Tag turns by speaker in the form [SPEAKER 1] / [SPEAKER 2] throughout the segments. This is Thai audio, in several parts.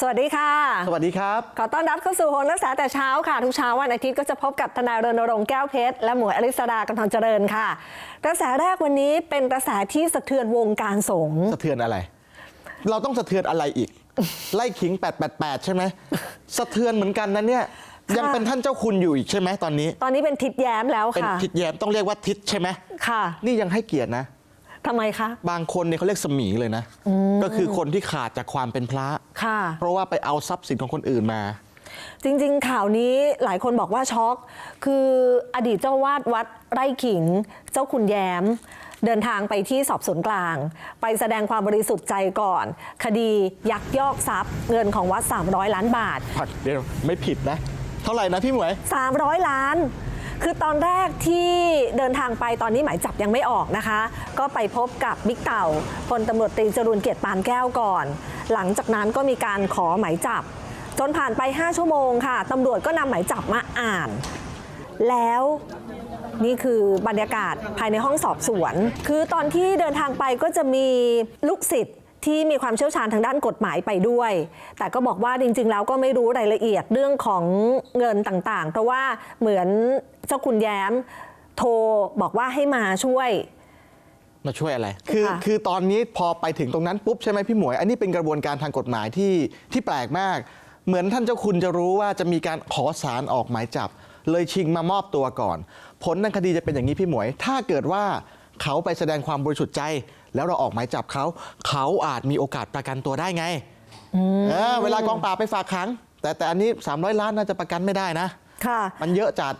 [SPEAKER 1] สวัสดีค่ะ
[SPEAKER 2] สวัสดีครับ
[SPEAKER 1] ขอต้อนรับเข้าสู่โหนกระแสแต่เช้าค่ะ ทุกเช้าวันอาทิตย์ก็จะพบกับทนายรณรงค์แก้วเพชร และหมวยอริสดากำธรเจริญค่ะ กระแสแรกวันนี้เป็นกระแสที่สะเทือนวงการสงฆ์
[SPEAKER 2] สะเทือนอะไร เราต้องสะเทือนอะไรอีก ไล่ขิง 888 ใช่ไหมสะเทือนเหมือนกันนะเนี่ยยังเป็นท่านเจ้าคุณอยู่อีกใช่ไหมตอนนี้
[SPEAKER 1] ตอนนี้เป็นทิศแย้มแล้ว
[SPEAKER 2] เป็น
[SPEAKER 1] ค่ะ
[SPEAKER 2] ทิศแย้มต้องเรียกว่าทิศใช่ไหม
[SPEAKER 1] ค่ะ
[SPEAKER 2] นี่ยังให้เกียรตินะ
[SPEAKER 1] ทำไมคะ
[SPEAKER 2] บางคนเนี่ยเขาเรียกสมีเลยนะ ก็คือคนที่ขาดจากความเป็นพระ
[SPEAKER 1] ค่ะ
[SPEAKER 2] เพราะว่าไปเอาทรัพย์สินของคนอื่นมา
[SPEAKER 1] จริง ๆ ข่าวนี้หลายคนบอกว่าช็อก คืออดีตเจ้าวาดวัดไร่ขิง เจ้าคุณแย้มเดินทางไปที่สอบสวนกลาง ไปแสดงความบริสุทธิ์ใจก่อน คดียักยอกทรัพย์ เงินของวัด 300 ล้านบาท
[SPEAKER 2] ผัดเดี๋ยวไม่ผิดนะ เท่าไหร่นะพี่หมวย
[SPEAKER 1] 300 ล้าน คือตอนแรกที่เดินทางไปตอนนี้หมายจับยังไม่ออกนะคะ ก็ไปพบกับบิ๊กเต่าพลตำรวจตรีจรูนเกียรติปานแก้วก่อน หลังจากนั้นก็มีการขอหมายจับ จนผ่านไป 5 ชั่วโมงค่ะตำรวจก็นำหมายจับมาอ่าน แล้วนี่คือบรรยากาศภายในห้องสอบสวน คือตอนที่เดินทางไปก็จะมีลูกศิษย์ ที่มีความเชี่ยวชาญทางด้านกฎหมายไปด้วย แต่ก็บอกว่าจริง ๆ แล้วก็ไม่รู้รายละเอียดเรื่องของเงินต่างๆ เพราะว่าเหมือนเจ้าคุณแย้มโทรบอกว่าให้มาช่วย
[SPEAKER 2] มาช่วยอะไร คือ
[SPEAKER 1] ค่ะ
[SPEAKER 2] คือตอนนี้พอไปถึงตรงนั้นปุ๊บใช่ไหมพี่หมวย อันนี้เป็นกระบวนการทางกฎหมายที่ที่แปลกมาก เหมือนท่านเจ้าคุณจะรู้ว่าจะมีการขอสารออกหมายจับ เลยชิงมามอบตัวก่อน ผลทางคดีจะเป็นอย่างนี้พี่หมวย ถ้าเกิดว่าเขาไปแสดงความบริสุทธิ์ใจ แล้วเราออกหมายจับเขา เขาอาจมีโอกาสประกันตัวได้ไงเออเวลากองปราบไปฝากขัง แต่แต่อันนี้ 300 ล้านน่าจะประกันไม่ได้นะ
[SPEAKER 1] ค่ะ
[SPEAKER 2] มันเยอะจัด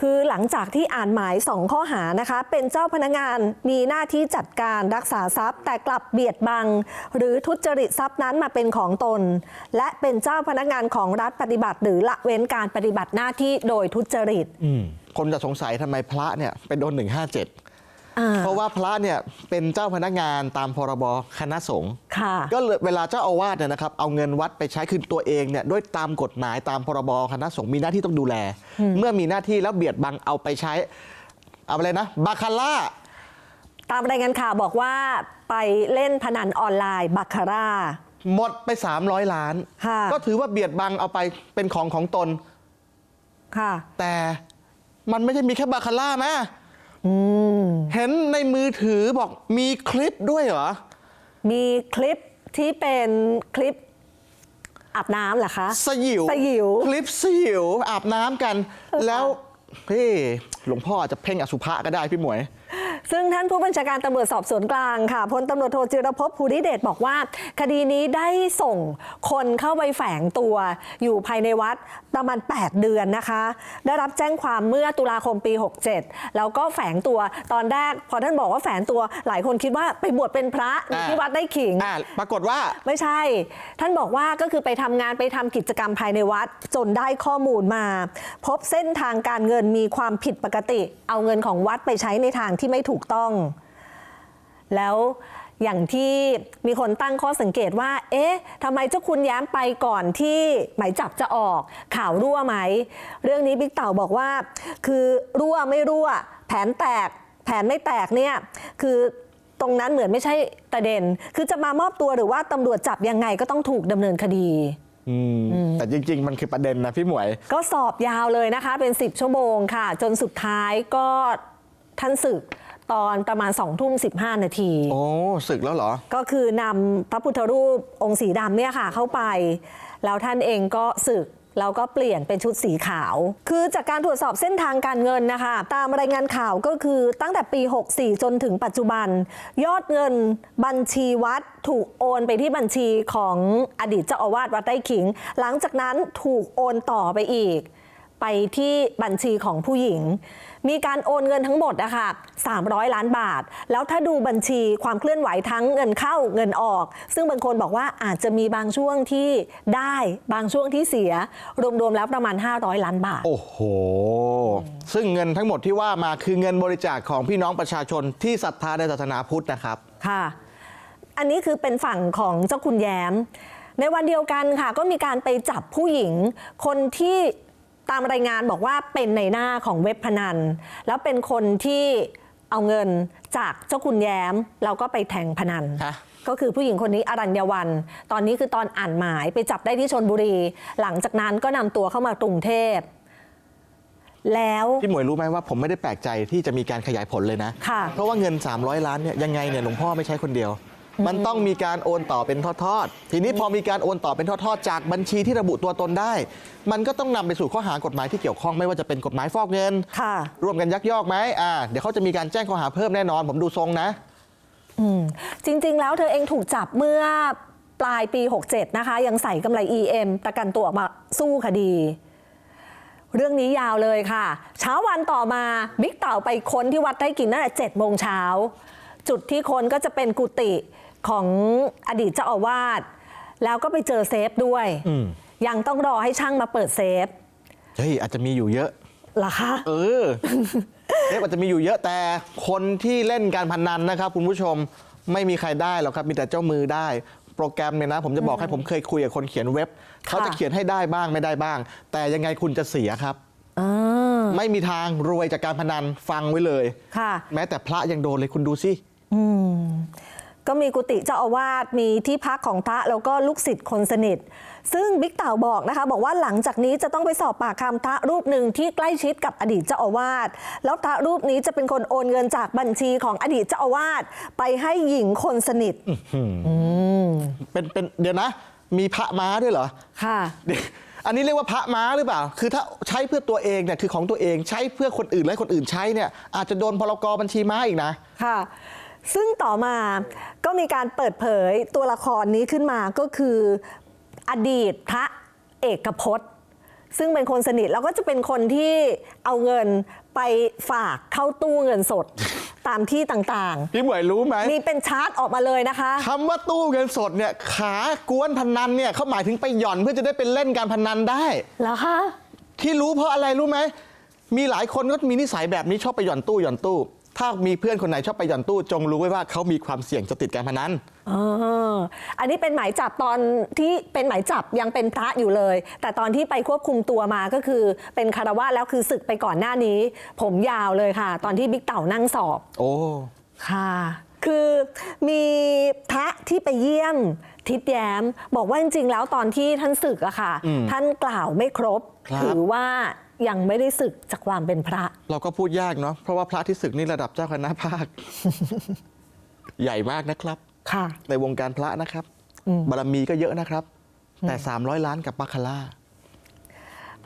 [SPEAKER 1] คือหลังจากที่อ่านหมายสองข้อหานะคะ เป็นเจ้าพนักงานมีหน้าที่จัดการรักษาทรัพย์ แต่กลับเบียดบัง หรือทุจริตทรัพย์นั้นมาเป็นของตน และเป็นเจ้าพนักงานของรัฐปฏิบัติ หรือละเว้นการปฏิบัติหน้าที่โดยทุจริต
[SPEAKER 2] อืมคนจะสงสัยทำไมพระเนี่ยไปโดน 157
[SPEAKER 1] อ่า
[SPEAKER 2] เพราะว่าพระเนี่ยเป็นเจ้าพนักงานตามพรบคณะสงฆ์
[SPEAKER 1] ค่ะ
[SPEAKER 2] ก็เลยเวลาเจ้าอาวาสเนี่ยนะครับเอาเงินวัดไปใช้คือตัวเองเนี่ยด้วยตามกฎหมายตามพรบคณะสงฆ์มีหน้าที่ต้องดูแล เมื่อมีหน้าที่แล้วเบียดบังเอาไปใช้เอาอะไรนะบาคาร่า
[SPEAKER 1] ตามรายงานข่าวบอกว่าไปเล่นพนันออนไลน์บัคคาร่า
[SPEAKER 2] หมดไป 300 ล้าน
[SPEAKER 1] ค่ะ
[SPEAKER 2] ก็ถือว่าเบียดบังเอาไปเป็นของของตน
[SPEAKER 1] ค่ะ
[SPEAKER 2] แต่มันไม่ใช่มีแค่บาคาร่านะ
[SPEAKER 1] อืม
[SPEAKER 2] เห็นในมือถือบอกมีคลิปด้วยเหรอ
[SPEAKER 1] มีคลิปที่เป็นคลิปอาบน้ำเหรอคะ
[SPEAKER 2] สยิว
[SPEAKER 1] สยิว
[SPEAKER 2] คลิปสยิวอาบน้ำกัน แล้วเฮ้ยหลวงพ่ออาจจะเพ่งอสุภะก็ได้พี่หมวย
[SPEAKER 1] ซึ่งท่านผู้บัญชาการตำรวจสอบสวนกลางค่ะพลตำรวจโทจิรภพภูริเดชบอกว่า คดีนี้ได้ส่งคนเข้าไปแฝงตัวอยู่ภายในวัดประมาณ 8 เดือนนะคะ ได้รับแจ้งความเมื่อตุลาคมปี 67 แล้วก็แฝงตัวตอนแรก พอท่านบอกว่าแฝงตัวหลายคนคิดว่าไปบวชเป็นพระอยู่ที่วัดได้ขิง
[SPEAKER 2] อ่าปรากฏว่า
[SPEAKER 1] ไม่ใช่ ท่านบอกว่าก็คือไปทำงานไปทำกิจกรรมภายในวัดจนได้ข้อมูลมา พบเส้นทางการเงินมีความผิดปกติ เอาเงินของวัดไปใช้ในทางที่ไม่ถูกต้อง แล้วอย่างที่มีคนตั้งข้อสังเกตว่า เอ๊ะทำไมเจ้าคุณแย้มไปก่อนที่หมายจับจะออก ข่าวรั่วไหม เรื่องนี้บิ๊กเต่าบอกว่า คือรั่วไม่รั่ว แผนแตก แผนไม่แตกเนี่ยคือตรงนั้นเหมือนไม่ใช่ประเด็น คือจะมามอบตัวหรือว่าตำรวจจับยังไงก็ต้องถูกดำเนินคดี
[SPEAKER 2] อืมแต่จริง ๆ มันคือประเด็นนะพี่หมวย
[SPEAKER 1] ก็สอบยาวเลยนะคะเป็น 10 ชั่วโมงค่ะ จนสุดท้ายก็ ท่านศึกตอนประมาณ2ทุ่ม15นาที
[SPEAKER 2] โอ้ศึกแล้วเหรอ
[SPEAKER 1] ก็คือนำพระพุทธรูปองค์สีดำเนี่ยค่ะเข้าไป แล้วท่านเองก็ศึกแล้วก็เปลี่ยนเป็นชุดสีขาว คือจากการตรวจสอบเส้นทางการเงินนะคะ ตามรายงานข่าวก็คือตั้งแต่ปี 64 จนถึงปัจจุบัน ยอดเงินบัญชีวัดถูกโอนไปที่บัญชีของอดีตเจ้าอาวาสวัดไร่ขิง หลังจากนั้นถูกโอนต่อไปอีก ไปที่บัญชีของผู้หญิง มีการโอนเงินทั้งหมดนะคะ300 ล้านบาท แล้วถ้าดูบัญชีความเคลื่อนไหวทั้งเงินเข้าเงินออก ซึ่งบางคนบอกว่าอาจจะมีบางช่วงที่ได้บางช่วงที่เสีย รวมๆแล้วประมาณ 500 ล้านบาท
[SPEAKER 2] โอ้โห ซึ่งเงินทั้งหมดที่ว่ามาคือเงินบริจาคของพี่น้องประชาชนที่ศรัทธาในศาสนาพุทธนะครับ
[SPEAKER 1] ค่ะ อันนี้คือเป็นฝั่งของเจ้าคุณแย้ม ในวันเดียวกันค่ะ ก็มีการไปจับผู้หญิง คนที่ ตามรายงานบอกว่าเป็นในหน้าของเว็บพนัน แล้วเป็นคนที่เอาเงินจากเจ้าคุณแย้ม แล้วก็ไปแทงพนัน
[SPEAKER 2] ฮะ
[SPEAKER 1] ก็คือผู้หญิงคนนี้อรัญญวัน ตอนนี้คือตอนอ่านหมายไปจับได้ที่ชนบุรี หลังจากนั้นก็นำตัวเข้ามากรุงเทพ แล้ว
[SPEAKER 2] พี่หมวยรู้ไหมว่าผมไม่ได้แปลกใจที่จะมีการขยายผลเลยนะ
[SPEAKER 1] ค่ะ
[SPEAKER 2] เพราะว่าเงิน 300 ล้านเนี่ยยังไงเนี่ยหลวงพ่อไม่ใช่คนเดียว มันต้องมีการโอนต่อเป็นทอดๆ ทีนี้พอมีการโอนต่อเป็นทอดๆ จากบัญชีที่ระบุตัวตนได้ มันก็ต้องนำไปสู่ข้อหากฎหมายที่เกี่ยวข้องไม่ว่าจะเป็นกฎหมายฟอกเงิน
[SPEAKER 1] ค่ะ
[SPEAKER 2] ร่วมกันยักยอกไหมอ่าเดี๋ยวเขาจะมีการแจ้งข้อหาเพิ่มแน่นอน ผมดูทรงนะ
[SPEAKER 1] อืมจริง ๆ แล้วเธอเองถูกจับเมื่อปลายปี 67 นะคะ ยังใส่กำไร EM ประกันตัวออกมาสู้คดี เรื่องนี้ยาวเลยค่ะ เช้าวันต่อมาบิ๊กเต่าไปค้นที่วัดไร่กินตั้งแต่7โมงเช้า จุดที่ค้นก็จะเป็นกุฏิ ของอดีตเจ้าอาวาสแล้วก็ไปเจอเซฟด้วย
[SPEAKER 2] อืม
[SPEAKER 1] ยังต้องรอให้ช่างมาเปิดเซฟ
[SPEAKER 2] เฮ้ยอาจจะมีอยู่เยอะ
[SPEAKER 1] เหรอคะ
[SPEAKER 2] เออเอ๊ะอาจจะมีอยู่เยอะแต่คนที่เล่นการพนันนะครับ คุณผู้ชมไม่มีใครได้หรอกครับ มีแต่เจ้ามือได้ โปรแกรมเนี่ยนะ ผมจะบอกให้ผมเคยคุยกับคนเขียนเว็บ เขาจะเขียนให้ได้บ้างไม่ได้บ้าง แต่ยังไงคุณจะเสียครับ
[SPEAKER 1] อ่า
[SPEAKER 2] ไม่มีทางรวยจากการพนันฟังไว้เลย
[SPEAKER 1] ค่ะ
[SPEAKER 2] แม้แต่พระยังโดนเลยคุณดูสิ
[SPEAKER 1] ก็มีกุฏิเจ้าอาวาสมีที่พักของพระแล้วก็ลูกศิษย์คนสนิท ซึ่งบิ๊กเต่าบอกนะคะ บอกว่าหลังจากนี้จะต้องไปสอบปากคำพระรูปหนึ่งที่ใกล้ชิดกับอดีตเจ้าอาวาสแล้วพระรูปนี้จะเป็นคนโอนเงินจากบัญชีของอดีตเจ้าอาวาสไปให้หญิงคนสนิท
[SPEAKER 2] เป็นเป็นเดี๋ยวนะ มีพระม้าด้วยเหรอ
[SPEAKER 1] ค่ะ
[SPEAKER 2] เดี๋ยวอันนี้เรียกว่าพระม้าหรือเปล่า คือถ้าใช้เพื่อตัวเองเนี่ยคือของตัวเองใช้เพื่อคนอื่นและคนอื่นใช้เนี่ยอาจจะโดนพรกบัญชีม้าอีกนะ
[SPEAKER 1] ค่ะ ซึ่งต่อมาก็มีการเปิดเผยตัวละครนี้ขึ้นมาก็คืออดีตพระเอกพจน์ ซึ่งเป็นคนสนิทแล้วก็จะเป็นคนที่เอาเงินไปฝากเข้าตู้เงินสด ตามที่ต่าง
[SPEAKER 2] พี่หมวยรู้ไหม
[SPEAKER 1] ๆ มีเป็นชาร์ตออกมาเลยนะคะ
[SPEAKER 2] คำว่าตู้เงินสดเนี่ยขากวนพนันเนี่ยเขาหมายถึงไปหย่อนเพื่อจะได้เป็นเล่นการพนันได้
[SPEAKER 1] แล้วคะ
[SPEAKER 2] ที่รู้เพราะอะไรรู้ไหม มีหลายคนก็มีนิสัยแบบนี้ชอบไปหย่อนตู้หย่อนตู้ ถ้ามีเพื่อนคนไหนชอบไปหย่อนตู้ จงรู้ไว้ว่าเขามีความเสี่ยงจะติดการพนัน
[SPEAKER 1] อออันนี้เป็นหมายจับตอนที่เป็นหมายจับยังเป็นพระอยู่เลย แต่ตอนที่ไปควบคุมตัวมาก็คือเป็นคารวะแล้วคือศึกไปก่อนหน้านี้ ผมยาวเลยค่ะ ตอนที่บิ๊กเต่านั่งสอบ
[SPEAKER 2] โอ้
[SPEAKER 1] ค่ะ คือมีพระที่ไปเยี่ยมทิดแย้ม บอกว่าจริงๆแล้วตอนที่ท่านศึกอะค่ะท่านกล่าวไม่ครบ
[SPEAKER 2] ครับ
[SPEAKER 1] ถือว่า ยังไม่ได้ศึกจากความเป็นพระ
[SPEAKER 2] เราก็พูดยากเนาะเพราะว่าพระที่ศึกนี่ระดับเจ้าคณะภาค ใหญ่มากนะครับ
[SPEAKER 1] ค่ะ
[SPEAKER 2] ในวงการพระนะครับบารมีก็เยอะนะครับ แต่ 300 ล้านกับปัคคาร่า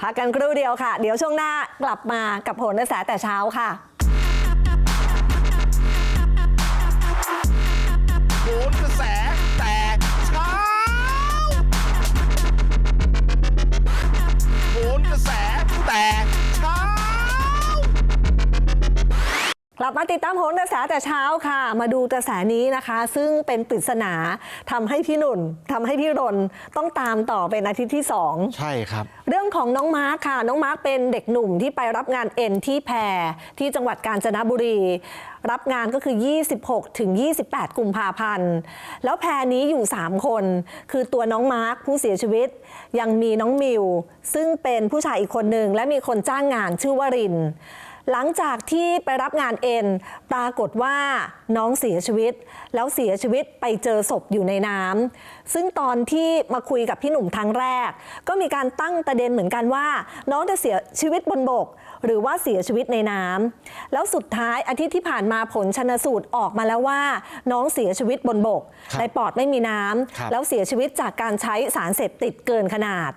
[SPEAKER 1] พักกันครู่เดียวค่ะ เดี๋ยวช่วงหน้ากลับมากับโหนกระแสแต่เช้าค่ะ
[SPEAKER 3] ติ
[SPEAKER 1] ดตามโหนกระแสแต่เช้าค่ะ มาดูกระแสนี้นะคะ ซึ่งเป็นปริศนาทำให้พี่หนุ่นทำให้พี่รนต้องตามต่อเป็นอาทิตย์ที่สอง
[SPEAKER 2] ใช่ครับ
[SPEAKER 1] เรื่องของน้องมาร์คค่ะ น้องมาร์คเป็นเด็กหนุ่มที่ไปรับงานเอ็นที่แพรที่จังหวัดกาญจนบุรี รับงานก็คือ 26 ถึง 28 กุมภาพันธ์ แล้วแพรนี้อยู่ 3 คน คือตัวน้องมาร์คผู้เสียชีวิต ยังมีน้องมิวซึ่งเป็นผู้ชายอีกคนหนึ่งและมีคนจ้างงานชื่อว่าริน หลังจากที่ไปรับงานเอ็น ปรากฏว่าน้องเสียชีวิต แล้วเสียชีวิตไปเจอศพอยู่ในน้ำซึ่งตอนที่มาคุยกับพี่หนุ่มครั้งแรก ก็มีการตั้งประเด็นเหมือนกันว่า น้องจะเสียชีวิตบนบก หรือว่าเสียชีวิตในน้ำแล้วสุดท้ายอาทิตย์ที่ผ่านมาผลชนสูตรออกมาแล้วว่า น้องเสียชีวิตบนบก
[SPEAKER 2] ครับ
[SPEAKER 1] ในปอดไม่มีน้
[SPEAKER 2] ครับำ
[SPEAKER 1] แล้วเสียชีวิตจากการใช้สารเสพติดเกินขนาด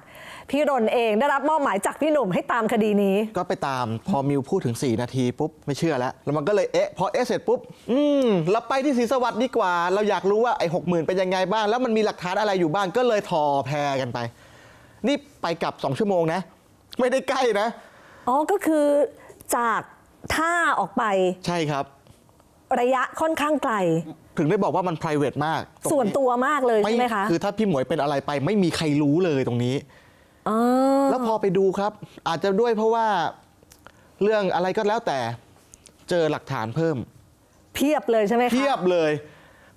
[SPEAKER 1] พี่รนเองได้รับมอบหมายจากพี่หนุ่มให้ตามคดีนี้
[SPEAKER 2] ก็ไปตามพอมิวพูดถึง 4 นาทีปุ๊บ ไม่เชื่อแล้ว แล้วมันก็เลยเอ๊ะ พอเอ๊ะเสร็จปุ๊บ อืมเราไปที่ศรีสวัสดิ์ดีกว่า เราอยากรู้ว่าไอ้หกหมื่นเป็นยังไงบ้าง แล้วมันมีหลักฐานอะไรอยู่บ้าง ก็เลยทอแพรกันไป นี่ไปกลับ 2 ชั่วโมงนะ ไม่ได้ใกล้นะ
[SPEAKER 1] อ๋อ ก็คือจากท่าออกไป
[SPEAKER 2] ใช่ครับ
[SPEAKER 1] ระยะค่อนข้างไกล
[SPEAKER 2] ถึงได้บอกว่ามัน p r i v a t มากตรง
[SPEAKER 1] ส่วนตัวมากเลยใช่ไหมคะ
[SPEAKER 2] คือถ้าพี่หมวยเป็นอะไรไปไม่มีใครรู้เลยตรงนี้
[SPEAKER 1] อ๋อ
[SPEAKER 2] แล้วพอไปดูครับ อาจจะด้วยเพราะว่าเรื่องอะไรก็แล้วแต่เจอหลักฐานเพิ่ม
[SPEAKER 1] เพียบเลยใช่ไหมคะ
[SPEAKER 2] เทียบเลย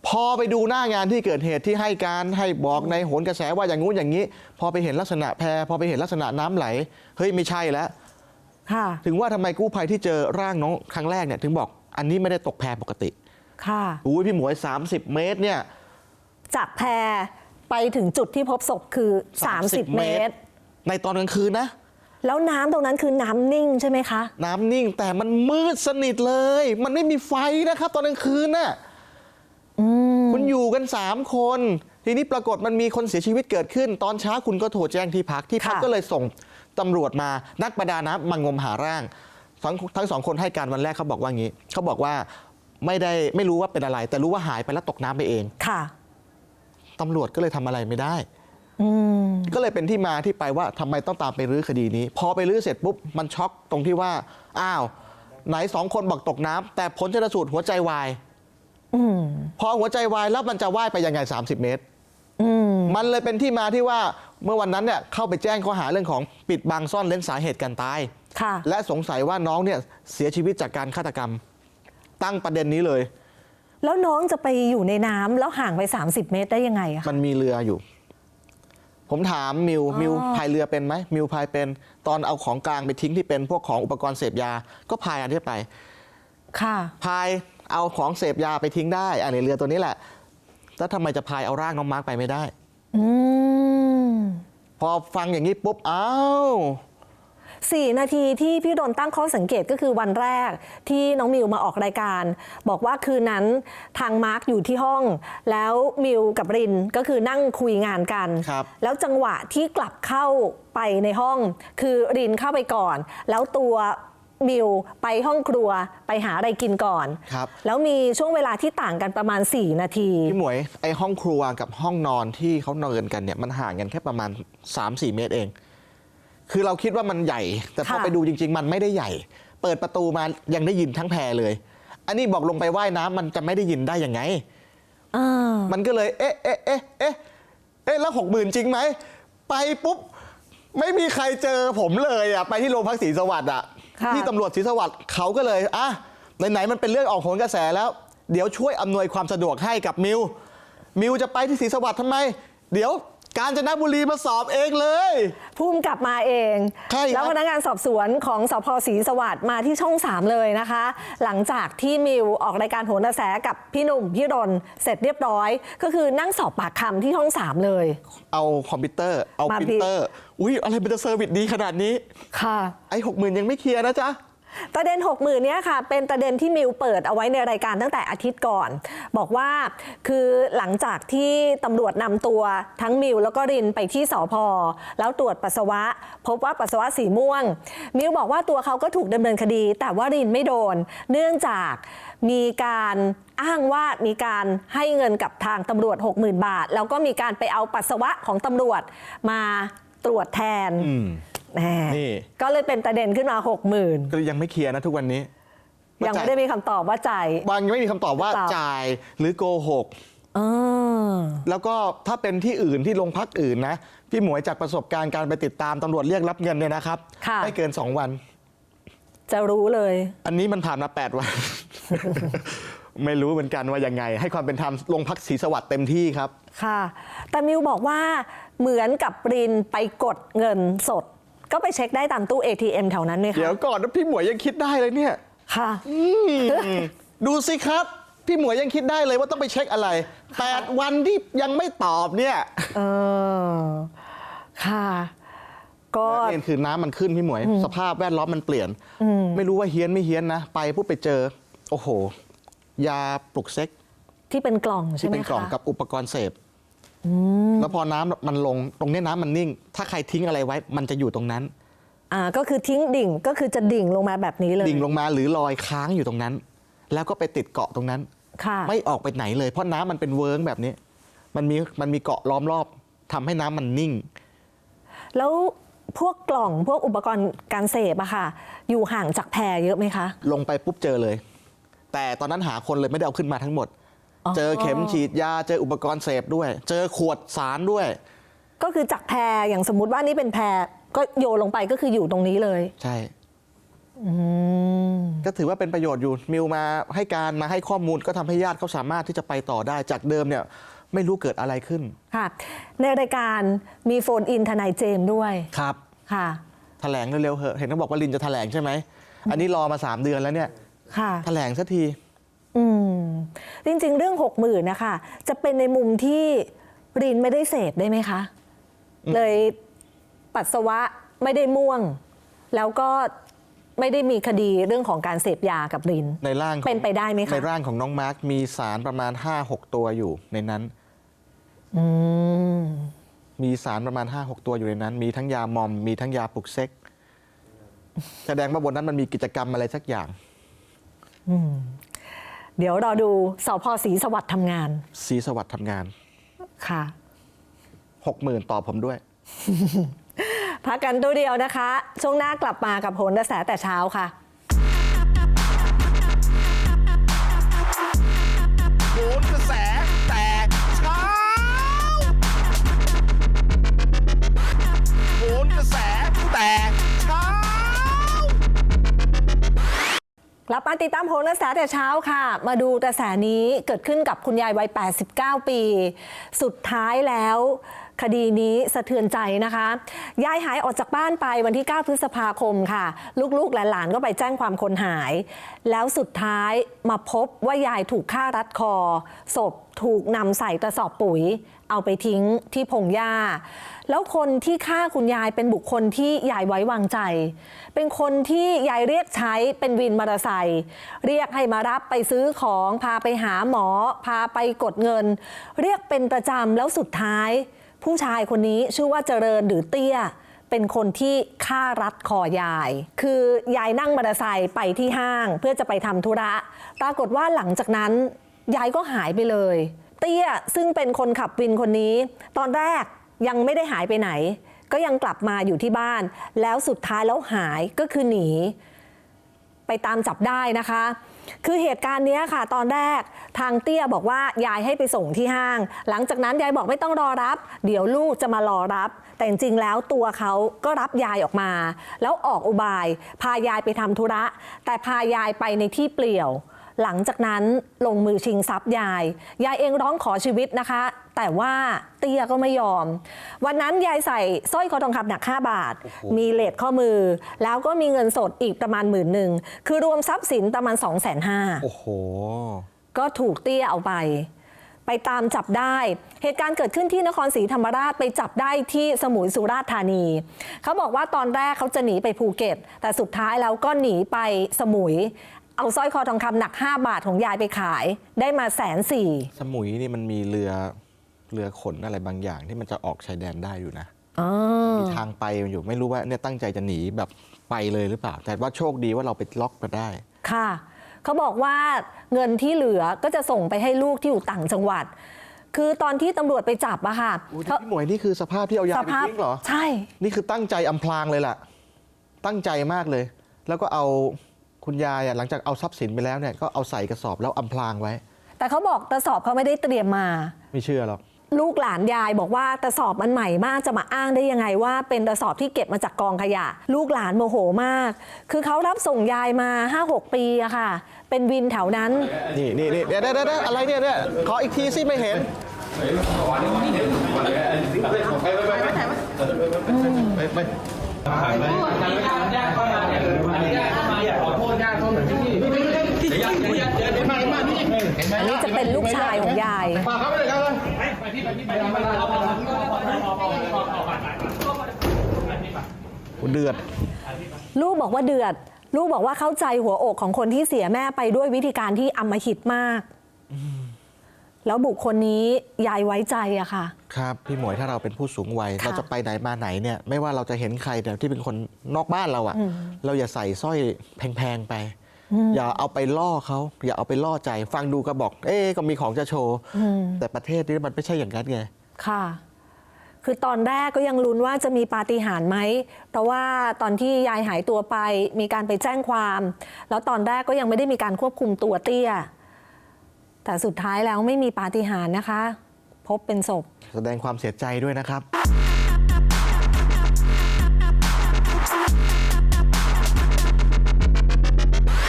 [SPEAKER 2] พอไปดูหน้างานที่เกิดเหตุที่ให้การให้บอกในโหนกระแสว่าอย่างงู้นอย่างนี้ พอไปเห็นลักษณะแพรพอไปเห็นลักษณะน้ำไหล เฮ้ยไม่ใช่แล้ว
[SPEAKER 1] ค่ะ
[SPEAKER 2] ถึงว่าทำไมกู้ภัยที่เจอร่างน้องครั้งแรกเนี่ยถึงบอกอันนี้ไม่ได้ตกแพปกติ
[SPEAKER 1] ค่ะ
[SPEAKER 2] อุ้ยพี่หมวย 30 เมตรเนี่ย
[SPEAKER 1] จากแพไปถึงจุดที่พบศพคือ 30เมตร
[SPEAKER 2] ในตอนกลางคืนนะ
[SPEAKER 1] แล้วน้ำตรงนั้นคือน้ำนิ่งใช่ไหมคะ
[SPEAKER 2] น้ำนิ่งแต่มันมืดสนิทเลย มันไม่มีไฟนะครับ ตอนกลางคืนน่ะคุณอยู่กัน 3 คน ทีนี้ปรากฏมันมีคนเสียชีวิตเกิดขึ้น ตอนเช้าคุณก็โทรแจ้งที่พักที่พัก
[SPEAKER 1] ค่ะ
[SPEAKER 2] ก็เลยส่งตำรวจมานักประดาน้ำมางมหาร่างทั้งทั้งสองคนให้การวันแรกเขาบอกว่างี้เขาบอกว่าไม่ได้ไม่รู้ว่าเป็นอะไร แต่รู้ว่าหายไปแล้วตกน้ำไปเอง
[SPEAKER 1] ค่ะ
[SPEAKER 2] ตำรวจก็เลยทำอะไรไม่ได้
[SPEAKER 1] อืม
[SPEAKER 2] ก็เลยเป็นที่มาที่ไปว่าทำไมต้องตามไปรื้อคดีนี้ พอไปรื้อเสร็จปุ๊บมันช็อกตรงที่ว่า อ้าว ไหนสองคนบอกตกน้ำแต่ผลชนสูตรหัวใจวาย
[SPEAKER 1] อืม
[SPEAKER 2] พอหัวใจวายแล้วมันจะว่ายไปยังไง 30 เมตร
[SPEAKER 1] อืม
[SPEAKER 2] มันเลยเป็นที่มาที่ว่าเมื่อวันนั้นเนี่ยเข้าไปแจ้งข้อหาเรื่องของปิดบังซ่อนเล้นสาเหตุการตาย
[SPEAKER 1] ค่ะ
[SPEAKER 2] และสงสัยว่าน้องเนี่ยเสียชีวิตจากการฆาตกรรม ตั้งประเด็นนี้เลย
[SPEAKER 1] แล้วน้องจะไปอยู่ในน้ำแล้วห่างไป 30 เมตรได้ยังไงอะคะ
[SPEAKER 2] มันมีเรืออยู่ ผมถามมิวมิวพายเรือเป็นไหมมิวพายเป็น ตอนเอาของกลางไปทิ้งที่เป็นพวกของอุปกรณ์เสพยา ก็พายอันนี้ไป
[SPEAKER 1] ค่ะ
[SPEAKER 2] พายเอาของเสพยาไปทิ้งได้อันนี้เรือตัวนี้แหละ แล้วทำไมจะพายเอาร่างน้องมาร์กไปไม่ได้
[SPEAKER 1] อืม
[SPEAKER 2] พอฟังอย่างนี้ปุ๊บอ้าว
[SPEAKER 1] สี่นาทีที่พี่ดนตั้งข้อสังเกตก็คือวันแรกที่น้องมิวมาออกรายการ บอกว่าคืนนั้นทางมาร์กอยู่ที่ห้อง แล้วมิวกับรินก็คือนั่งคุยงานกัน
[SPEAKER 2] ครับ
[SPEAKER 1] แล้วจังหวะที่กลับเข้าไปในห้อง คือรินเข้าไปก่อน แล้วตัวมิวไปห้องครัวไปหาอะไรกินก่อน
[SPEAKER 2] ครับ
[SPEAKER 1] แล้วมีช่วงเวลาที่ต่างกันประมาณ 4 นาที
[SPEAKER 2] พี่หมวยไอห้องครัวกับห้องนอนที่เขานอนกันเนี่ยมันห่างกันแค่ประมาณ 3-4 เมตรเอง คือเราคิดว่ามันใหญ่ แต่พอ
[SPEAKER 1] ค่ะ
[SPEAKER 2] ไปดูจริง ๆ มันไม่ได้ใหญ่ เปิดประตูมายังได้ยินทั้งแพรเลย อันนี้บอกลงไปว่ายน้ำมันจะไม่ได้ยินได้ยังไง
[SPEAKER 1] อ่า
[SPEAKER 2] มันก็เลย เอ๊ะเอ๊ะเอ๊ะเอ๊ะเอ๊ะแล้วหกหมื่นจริงไหม ไปปุ๊บ ไม่มีใครเจอผมเลยอะ ไปที่โรงพักศรีสวัสดิ์อะ
[SPEAKER 1] ค่ะ
[SPEAKER 2] ที่ตำรวจศรีสวัสดิ์เขาก็เลย อะ ไหนๆ มันเป็นเรื่องออกโหนกระแสแล้ว เดี๋ยวช่วยอำนวยความสะดวกให้กับมิว มิวจะไปที่ศรีสวัสดิ์ทำไม เดี๋ยว กาญจนบุรีมาสอบเองเลย
[SPEAKER 1] พุ่มกลับมาเอง
[SPEAKER 2] ใช่ครับ
[SPEAKER 1] แล้วพนักงานสอบสวนของสพศรีสวัสดิ์มาที่ช่อง 3 เลยนะคะ หลังจากที่มิวออกรายการโหนกระแสกับพี่หนุ่มพี่รนเสร็จเรียบร้อย ก็คือนั่งสอบปากคำที่ช่อง 3 เลย
[SPEAKER 2] เอาคอมพิวเตอร์ เอา
[SPEAKER 1] มา
[SPEAKER 2] ปรินเตอร์ อุ้ยอะไรมันจะเซอร์วิสดีขนาดนี้
[SPEAKER 1] ค่ะ
[SPEAKER 2] ไอ้หกหมื่นยังไม่เคลียร์นะจ๊ะ
[SPEAKER 1] ประเด็น 6 0,000เนี้ยค่ะ เป็นประเด็นที่มิวเปิดเอาไว้ในรายการตั้งแต่อาทิตย์ก่อน บอกว่าคือหลังจากที่ตำรวจนำตัวทั้งมิวแล้วก็รินไปที่สอพอแล้วตรวจปัสสาวะ พบว่าปัสสาวะสีม่วง มิวบอกว่าตัวเขาก็ถูกดำเนินคดี แต่ว่ารินไม่โดน เนื่องจากมีการอ้างว่ามีการให้เงินกับทางตำรวจ 60,000 บาท แล้วก็มีการไปเอาปัสสาวะของตำรวจมาตรวจแทน
[SPEAKER 2] นี่
[SPEAKER 1] ก็เลยเป็นประเด็นขึ้นมา 60,000
[SPEAKER 2] ก็ยังไม่เคลียร์นะทุกวันนี้
[SPEAKER 1] ยังไม่ได้มีคำตอบว่าจ่าย
[SPEAKER 2] บางยังไม่มีคำตอบว่า
[SPEAKER 1] หรือเปล่า
[SPEAKER 2] จ่ายหรือโกหก
[SPEAKER 1] เออ
[SPEAKER 2] แล้วก็ถ้าเป็นที่อื่นที่โรงพักอื่นนะ พี่หมวยจากประสบการณ์การไปติดตามตำรวจเรียกรับเงินเนี่ยนะครับ
[SPEAKER 1] ค่ะ
[SPEAKER 2] ไม่เกิน 2 วัน
[SPEAKER 1] จะรู้เลย
[SPEAKER 2] อันนี้มันผ่านมา 8 วัน ไม่รู้เหมือนกันว่ายังไง ให้ความเป็นธรรมโรงพักศรีสวัสดิ์เต็มที่ครับ
[SPEAKER 1] ค่ะ แต่มิวบอกว่าเหมือนกับรินไปกดเงินสด ก็ไปเช็คได้ตามตู้ ATM แถวนั้นไหมคะ
[SPEAKER 2] เดี๋ยวก่อนนะพี่หมวยยังคิดได้เลยเนี่ย
[SPEAKER 1] ค่ะ
[SPEAKER 2] อืมดูสิครับ พี่หมวยยังคิดได้เลยว่าต้องไปเช็คอะไร8วันที่ยังไม่ตอบเนี่ย
[SPEAKER 1] เออ ค่ะ ก็
[SPEAKER 2] ประเด็นคือน้ำมันขึ้นพี่หมวย สภาพแวดล้อมมันเปลี่ยน ไม่รู้ว่าเฮี้ยนไม่เฮี้ยนนะ ไปปุ๊บไปเจอ โอ้โห ยาปลุกเซ็ก
[SPEAKER 1] ที่เป็นกล่องใช่
[SPEAKER 2] ที่
[SPEAKER 1] ไหม
[SPEAKER 2] เป็นกล่อง
[SPEAKER 1] คะ
[SPEAKER 2] กับอุปกรณ์เสพ แล้วพอน้ำมันลงตรงเนี้ยน้ำมันนิ่ง ถ้าใครทิ้งอะไรไว้ มันจะอยู่ตรงนั้น
[SPEAKER 1] อ่าก็คือทิ้งดิ่งก็คือจะดิ่งลงมาแบบนี้เลย
[SPEAKER 2] ดิ่งลงมาหรือลอยค้างอยู่ตรงนั้น แล้วก็ไปติดเกาะตรงนั้น
[SPEAKER 1] ค่ะ
[SPEAKER 2] ไม่ออกไปไหนเลย เพราะน้ำมันเป็นเวิร์งแบบนี้ มันมีมันมีเกาะล้อมรอบทำให้น้ำมันนิ่ง
[SPEAKER 1] แล้วพวกกล่องพวกอุปกรณ์การเสพอะค่ะ อยู่ห่างจากแพรเยอะไหมคะ
[SPEAKER 2] ลงไปปุ๊บเจอเลย แต่ตอนนั้นหาคนเลยไม่ได้เอาขึ้นมาทั้งหมด
[SPEAKER 1] อ๋อ
[SPEAKER 2] เจอเข็มฉีดยา เจออุปกรณ์เสพด้วย เจอขวดสารด้วย
[SPEAKER 1] ก็คือจากแพรอย่างสมมุติว่านี่เป็นแพรก็โยนลงไปก็คืออยู่ตรงนี้เลย
[SPEAKER 2] ใช่ก็ถือว่าเป็นประโยชน์อยู่มิวมาให้การมาให้ข้อมูลก็ทำให้ญาติเขาสามารถที่จะไปต่อได้จากเดิมเนี่ย ไม่รู้เกิดอะไรขึ้น
[SPEAKER 1] ค่ะ ในรายการมีโฟนอินทนายเจมส์ด้วย
[SPEAKER 2] ครับ
[SPEAKER 1] ค่ะ
[SPEAKER 2] แถลงเร็วๆเหอะเห็นเขาบอกว่าลินจะแถลงใช่ไหมอันนี้รอมา 3 เดือนแล้วเนี่ย
[SPEAKER 1] ค่ะ
[SPEAKER 2] แถลงสักที
[SPEAKER 1] อืม จริง ๆ เรื่องหกหมื่นนะคะจะเป็นในมุมที่รินไม่ได้เสพได้ไหมคะ เลยปัสสาวะไม่ได้ม่วง แล้วก็ไม่ได้มีคดีเรื่องของการเสพยากับริน
[SPEAKER 2] ในร่างของ
[SPEAKER 1] เป็นไปได้ไหมคะ
[SPEAKER 2] ในร่างของน้องมาร์คมีสารประมาณ 5-6 ตัวอยู่ในนั้น
[SPEAKER 1] อืม
[SPEAKER 2] มีสารประมาณ 5-6 ตัวอยู่ในนั้น มีทั้งยามอม มีทั้งยาปลุกเซ็ก แสดงว่าบนนั้นมันมีกิจกรรมอะไรสักอย่าง
[SPEAKER 1] เดี๋ยวรอดูสพศรีสวัสดิ์ทำงาน
[SPEAKER 2] สีสวัสดิ์ทำงาน
[SPEAKER 1] ค่ะ
[SPEAKER 2] 60,000ต่อผมด้วย
[SPEAKER 1] พักกันตัวเดียวนะคะ ช่วงหน้ากลับมากับโหนกระแสแต่เช้าค่ะ
[SPEAKER 3] ก
[SPEAKER 1] ลับมาติดตามโหนกระแสแต่เช้าค่ะ มาดูกระแสนี้เกิดขึ้นกับคุณยายวัย 89 ปี สุดท้ายแล้ว คดีนี้สะเทือนใจนะคะ ยายหายออกจากบ้านไปวันที่ 9 พฤษภาคมค่ะ ลูกๆ และหลานก็ไปแจ้งความคนหาย แล้วสุดท้ายมาพบว่ายายถูกฆ่ารัดคอ ศพถูกนำใส่กระสอบปุ๋ย เอาไปทิ้งที่พงหญ้า แล้วคนที่ฆ่าคุณยายเป็นบุคคลที่ยายไว้วางใจ เป็นคนที่ยายเรียกใช้เป็นวินมอเตอร์ไซค์เรียกให้มารับไปซื้อของพาไปหาหมอ พาไปกดเงิน เรียกเป็นประจำแล้วสุดท้าย ผู้ชายคนนี้ชื่อว่าเจริญหรือเตี้ยเป็นคนที่ฆ่ารัดคอยาย คือยายนั่งมอเตอร์ไซค์ไปที่ห้างเพื่อจะไปทำธุระ ปรากฏว่าหลังจากนั้น ยายก็หายไปเลย เตี้ยซึ่งเป็นคนขับวินคนนี้ ตอนแรกยังไม่ได้หายไปไหน ก็ยังกลับมาอยู่ที่บ้าน แล้วสุดท้ายแล้วหายก็คือหนี ไปตามจับได้นะคะ คือเหตุการณ์นี้ค่ะ ตอนแรกทางเตี้ยบอกว่ายายให้ไปส่งที่ห้าง หลังจากนั้นยายบอกไม่ต้องรอรับ เดี๋ยวลูกจะมารอรับ แต่จริงๆแล้วตัวเขาก็รับยายออกมา แล้วออกอุบาย พายายไปทำธุระ แต่พายายไปในที่เปลี่ยว หลังจากนั้นลงมือชิงทรัพย์ยาย ยายเองร้องขอชีวิตนะคะ แต่ว่าเตี้ยก็ไม่ยอม วันนั้นยายใส่สร้อยคอทองคำหนัก 5 บาท มีเลทข้อมือ แล้วก็มีเงินสดอีกประมาณหมื่นหนึ่งคือรวมทรัพย์สินประมาณ 2 5 0 0 0 0
[SPEAKER 2] โอ้โห
[SPEAKER 1] ก็ถูกเตี้ยเอาไปไปตามจับได้ เหตุการณ์เกิดขึ้นที่นครศรีธรรมราชไปจับได้ที่สมุยสุราษฎร์ธานี เขาบอกว่าตอนแรกเขาจะหนีไปภูเก็ต แต่สุดท้ายแล้วก็หนีไปสมุย เอาสร้อยคอทองคำหนัก 5 บาทของยายไปขาย ได้มาแสนสี่
[SPEAKER 2] สมุยนี่มันมีเรือเรือขนอะไรบางอย่างที่มันจะออกชายแดนได้อยู่นะ มีทางไปมันอยู่ไม่รู้ว่าเนี่ยตั้งใจจะหนีแบบไปเลยหรือเปล่า แต่ว่าโชคดีว่าเราไปล็อกมาได้
[SPEAKER 1] ค่ะ เขาบอกว่าเงินที่เหลือก็จะส่งไปให้ลูกที่อยู่ต่างจังหวัด คือตอนที่ตำรวจไปจับอะค่ะ
[SPEAKER 2] อุ๊ยที่พี่หมวยนี่คือสภาพที่เอายา
[SPEAKER 1] ส
[SPEAKER 2] ไป
[SPEAKER 1] ภาพ
[SPEAKER 2] ทิ้งเหรอ
[SPEAKER 1] ใช่
[SPEAKER 2] นี่คือตั้งใจอำพรางเลยล่ะ ตั้งใจมากเลย แล้วก็เอา คุณยายอะหลังจากเอาทรัพย์สินไปแล้วเนี่ยก็เอาใส่กระสอบแล้วอำพรางไว้
[SPEAKER 1] แต่เขาบอกกระสอบเขาไม่ได้เตรียมมา
[SPEAKER 2] ไม่เชื่อหรอก
[SPEAKER 1] ลูกหลานยายบอกว่ากระสอบมันใหม่มากจะมาอ้างได้ยังไงว่าเป็นกระสอบที่เก็บมาจากกองขยะ ลูกหลานโมโหมาก คือเขารับส่งยายมา 5-6 ปีอะค่ะ เป็นวินแถวนั้น
[SPEAKER 2] นี่นี่นี่เดี๋ยวเดี๋ยวเดี๋ยวอะไรเนี่ยเนี่ยขออีกทีสิไม่เห็น
[SPEAKER 1] อันนี้จะเป็นลูกชายของยาย
[SPEAKER 2] เดือด
[SPEAKER 1] ลูกบอกว่าเดือด ลูกบอกว่าเข้าใจหัวอกของคนที่เสียแม่ไปด้วยวิธีการที่อำมหิตมาก แล้วบุคคลนี้ยายไว้ใจอะค่ะ
[SPEAKER 2] ครับ พี่หมวยถ้าเราเป็นผู้สูงวัย เราจะไปไหนมาไหนเนี่ย ไม่ว่าเราจะเห็นใครแต่ที่เป็นคนนอกบ้านเราอะเราอย่าใส่สร้อยแพงๆไป อย่าเอาไปล่อเขาอย่าเอาไปล่อใจ ฟังดูก็บอก เอ๊ะก็มีของจะโชว์แต่ประเทศนี้มันไม่ใช่อย่างนั้นไง
[SPEAKER 1] ค่ะ คือตอนแรกก็ยังลุ้นว่าจะมีปาฏิหาริย์ไหมเพราะว่าตอนที่ยายหายตัวไป มีการไปแจ้งความ แล้วตอนแรกก็ยังไม่ได้มีการควบคุมตัวเตี้ย แต่สุดท้ายแล้วไม่มีปาฏิหาริย์นะคะ พบเป็นศพ
[SPEAKER 2] แสดงความเสียใจด้วยนะครับ